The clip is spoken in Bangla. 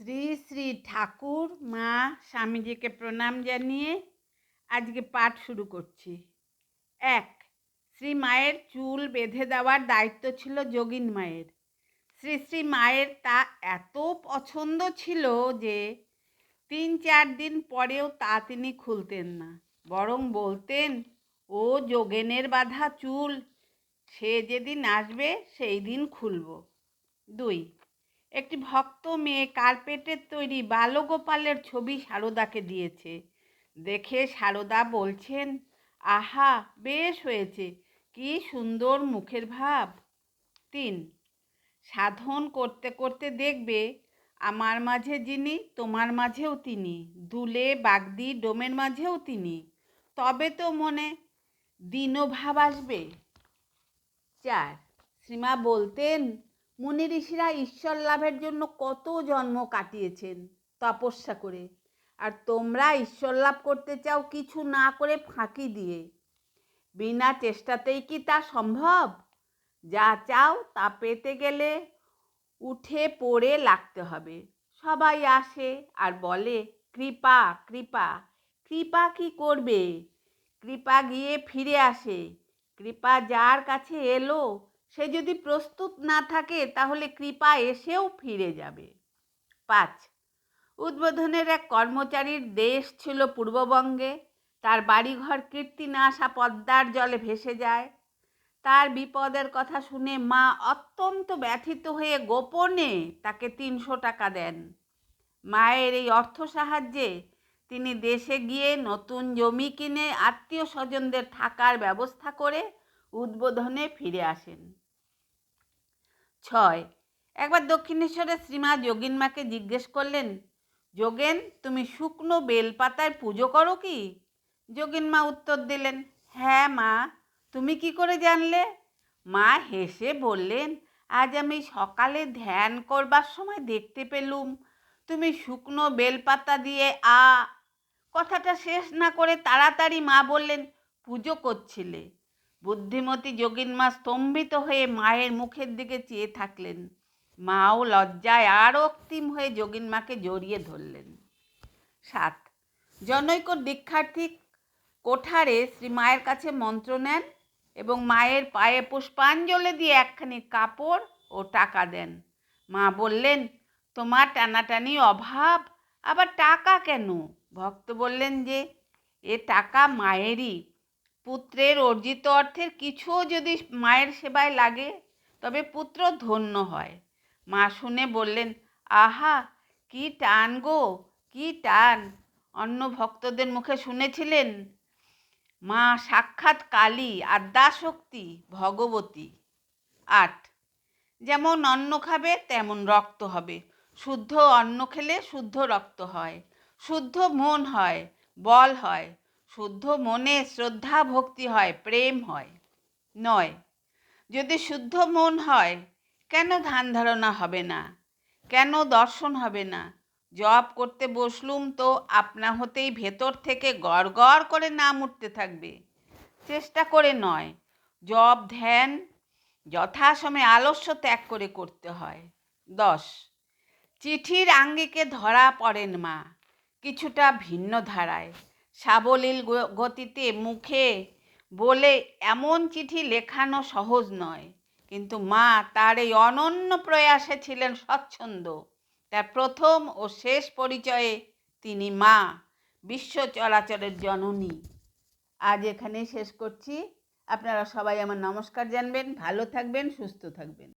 শ্রী শ্রী ঠাকুর মা স্বামীজিকে প্রণাম জানিয়ে আজকে পাঠ শুরু করছি। এক, শ্রী মায়ের চুল বেঁধে দেওয়ার দায়িত্ব ছিল যোগিন মায়ের। শ্রী শ্রী মায়ের তা এত পছন্দ ছিল যে তিন চার দিন পরেও তা তিনি খুলতেন না। বরং বলতেন, ও যোগেনের বাঁধা চুল, সে যেদিন আসবে সেই দিন খুলব। দুই একটি ভক্ত মেয়ে কার্পেটের তৈরি বালগোপালের ছবি সারদাকে দিয়েছে। দেখে সারদা বলছেন, আহা, বেশ হয়েছে। কি সুন্দর মুখের ভাব। তিন, সাধন করতে করতে দেখবে, আমার মাঝে যিনি, তোমার মাঝেও তিনি। দুলে, বাগদি, ডোমের মাঝেও তিনি। তবে তো মনে দীনভাব আসবে। চার, শ্রীমা বলতেন মুনি ঋষিরা ঈশ্বর লাভের জন্য কত জন্ম কাটিয়েছেন তপস্যা করে। আর তোমরা ঈশ্বর লাভ করতে চাও কিছু না করে ফাঁকি দিয়ে। বিনা চেষ্টাতেই কি তা সম্ভব? যা চাও তা পেতে গেলে উঠে পড়ে লাগতে হবে। সবাই আসে আর বলে, কৃপা কৃপা কৃপা কি করবে? কৃপা গিয়ে ফিরে আসে। কৃপা যার কাছে এলো সে যদি প্রস্তুত না থাকে, তাহলে কৃপা এসেও ফিরে যাবে। পাঁচ, উদ্বোধনের এক কর্মচারীর দেশ ছিল পূর্ববঙ্গে। তার বাড়িঘর কীর্তি না আসা পদ্মার জলে ভেসে যায়। তার বিপদের কথা শুনে মা অত্যন্ত ব্যথিত হয়ে গোপনে তাকে তিনশো টাকা দেন। মায়ের এই অর্থ সাহায্যে তিনি দেশে গিয়ে নতুন জমি কিনে আত্মীয় স্বজনদের থাকার ব্যবস্থা করে উদ্বোধনে ফিরে আসেন। ছয়, একবার দক্ষিণেশ্বরের শ্রীমা যোগিনমাকে জিজ্ঞেস করলেন, যোগেন, তুমি শুকনো বেলপাতায় পুজো করো কি? যোগিনমা উত্তর দিলেন হ্যাঁ মা, তুমি কি করে জানলে? মা হেসে বললেন, আজ আমি সকালে ধ্যান করবার সময় দেখতে পেলুম। তুমি শুকনো বেলপাতা দিয়ে আ কথাটা শেষ না করে তাড়াতাড়ি মা বললেন, পুজো করছিলে। বুদ্ধিমতী যোগিন মা স্তম্ভিত হয়ে মায়ের মুখের দিকে চেয়ে থাকলেন। মাও লজ্জায় আরও অক্তিম হয়ে যোগিন মাকে জড়িয়ে ধরলেন। সাত, জনৈক দীক্ষার্থী কোঠারে শ্রী মায়ের কাছে মন্ত্র নেন এবং মায়ের পায়ে পুষ্পাঞ্জলি দিয়ে একখানি কাপড় ও টাকা দেন। মা বললেন, তোমার টানাটানি অভাব, আবার টাকা কেন? ভক্ত বললেন যে, এ টাকা মায়েরই পুত্রের অর্জিত অর্থের কিছুও যদি মায়ের সেবায় লাগে, তবে পুত্র ধন্য হয়। মা শুনে বললেন, আহা, কি টান গো, কি টান। অন্য ভক্তদের মুখে শুনেছিলেন, মা সাক্ষাৎ কালী আদ্যাশক্তি ভগবতী। আট, যেমন অন্ন খাবে, তেমন রক্ত হবে। শুদ্ধ অন্ন খেলে শুদ্ধ রক্ত হয়। শুদ্ধ মন হয়, বল হয়। শুদ্ধ মনে শ্রদ্ধা ভক্তি হয়, প্রেম হয়। নয়, যদি শুদ্ধ মন হয়, কেন ধ্যান ধারণা হবে না? কেন দর্শন হবে না? জপ করতে বসলুম তো আপনা হতেই ভেতর থেকে গড় গড় করে নাম উঠতে থাকবে। চেষ্টা করে নয়, জপ, ধ্যান যথাসময়ে আলস্য ত্যাগ করে করতে হয়। দশ, চিঠির আঙ্গিকে ধরা পড়েন মা, কিছুটা ভিন্ন ধারায়। সাবলীল গতিতে মুখে বলে এমন চিঠি লেখানো সহজ নয়। কিন্তু মা তার এই অনন্য প্রয়াসে ছিলেন স্বচ্ছন্দ। তার প্রথম ও শেষ পরিচয়ে তিনি মা, বিশ্ব চলাচলের জননী। আজ এখানেই শেষ করছি। আপনারা সবাই আমার নমস্কার জানবেন, ভালো থাকবেন, সুস্থ থাকবেন।